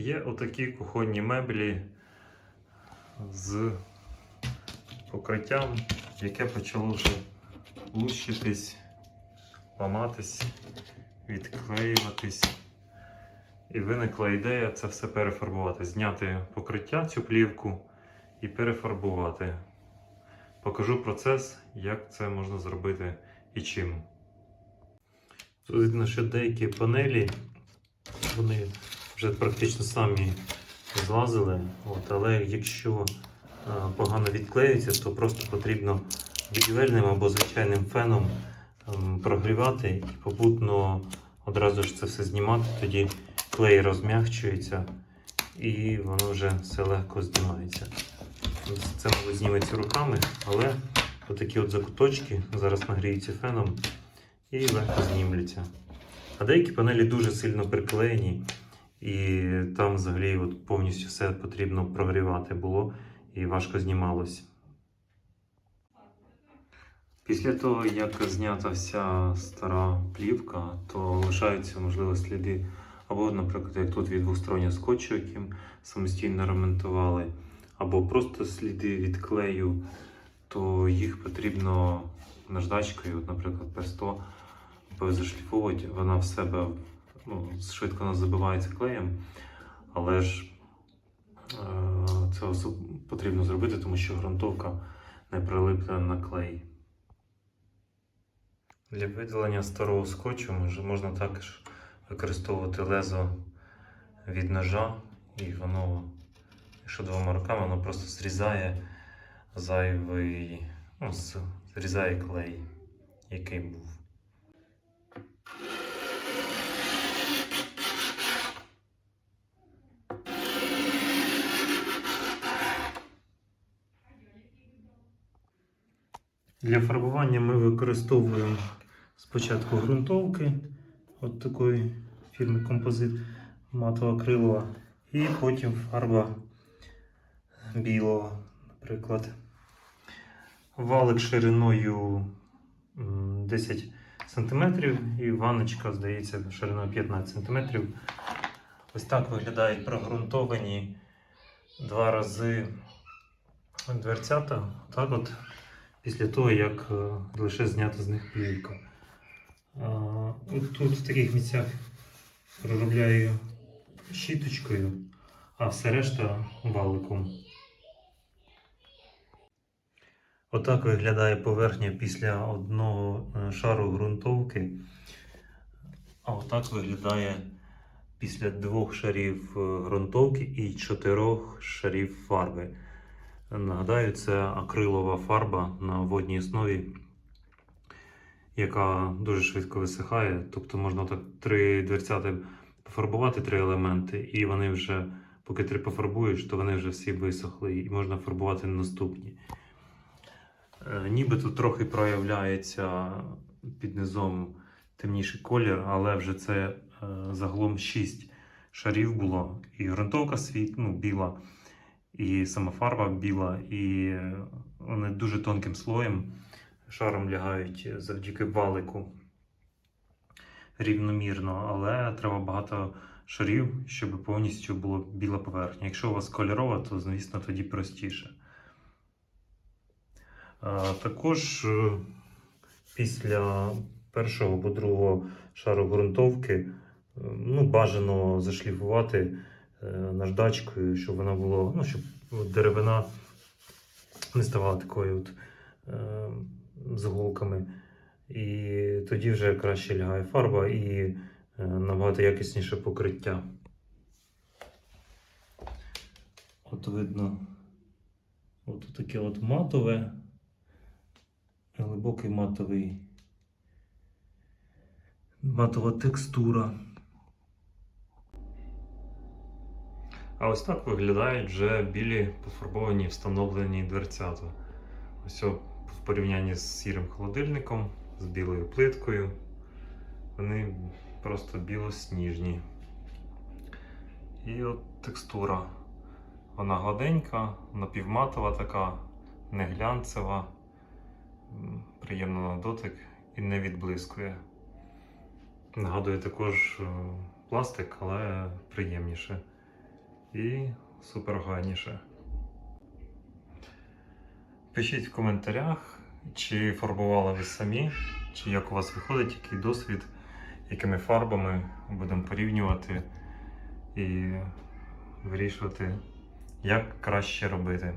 Є отакі кухонні меблі з покриттям, яке почало вже лущитись, ламатись, відклеюватись. І виникла ідея це все перефарбувати, зняти покриття, цю плівку і перефарбувати. Покажу процес, як це можна зробити і чим. Тут видно, що деякі панелі, вони вже практично самі злазили. От, але якщо е, погано відклеюється, то просто потрібно будівельним або звичайним феном ем, прогрівати і попутно одразу ж це все знімати. Тоді клей розм'якчується і воно вже все легко знімається. Це, мабуть, зніметься руками, але отакі от закуточки зараз нагріються феном і легко знімляться. А деякі панелі дуже сильно приклеєні, і там взагалі от повністю все потрібно прогрівати було і важко знімалось. Після того, як знята вся стара плівка, то лишаються, можливо, сліди. Або, наприклад, як тут від двостороннього скотчу, яким самостійно ремонтували, або просто сліди від клею, то їх потрібно наждачкою, от, наприклад, P100, зашліфовувати. Вона в себе ну, швидко нас забивається клеєм, але ж е, це потрібно зробити, тому що ґрунтовка не прилипне на клей. Для видалення старого скотчу можна також використовувати лезо від ножа, і воно, якщо двома руками, воно просто зрізає зайвий, ну, зрізає клей, який був. Для фарбування ми використовуємо спочатку ґрунтовки от такої фірми Композит матова крилова, і потім фарба білого, наприклад. Валик шириною 10 см і ванночка, здається, шириною 15 см. Ось так виглядають прогрунтовані два рази дверцята. Так от після того, як е, лише знята з них плівка. Тут в таких місцях проробляю щіточкою, а все решта валиком. Отак виглядає поверхня після одного е, шару ґрунтовки. А отак виглядає після двох шарів е, ґрунтовки і чотирьох шарів фарби. Нагадаю, це акрилова фарба на водній основі, яка дуже швидко висихає. Тобто можна так три дверцяти пофарбувати, три елементи, і вони вже, поки три пофарбуєш, то вони вже всі висохли і можна фарбувати наступні. Е, Ніби тут трохи проявляється під низом темніший колір, але вже це е, загалом 6 шарів було. І ґрунтовка світ, ну, біла, і сама фарба біла, і вони дуже тонким слоєм шаром лягають завдяки валику рівномірно, але треба багато шарів, щоб повністю була біла поверхня. Якщо у вас кольорова, то звісно тоді простіше. Також е, після першого або другого шару ґрунтовки е, ну, бажано зашліфувати наждачкою, щоб вона було, ну, щоб деревина не ставала такою от, е, з голками. І тоді вже краще лягає фарба і е, набагато якісніше покриття. От видно, от таке от матове, глибокий матовий, матова текстура. А ось так виглядають вже білі пофарбовані встановлені дверцята. Ось в порівнянні з сірим холодильником, з білою плиткою. Вони просто білосніжні. І от текстура. Вона гладенька, напівматова така, не глянцева, приємна на дотик і не відблискує. Нагадує також е, пластик, але приємніше. І супергарніше. Пишіть в коментарях, чи фарбували ви самі, чи як у вас виходить, який досвід, якими фарбами будемо порівнювати і вирішувати, як краще робити.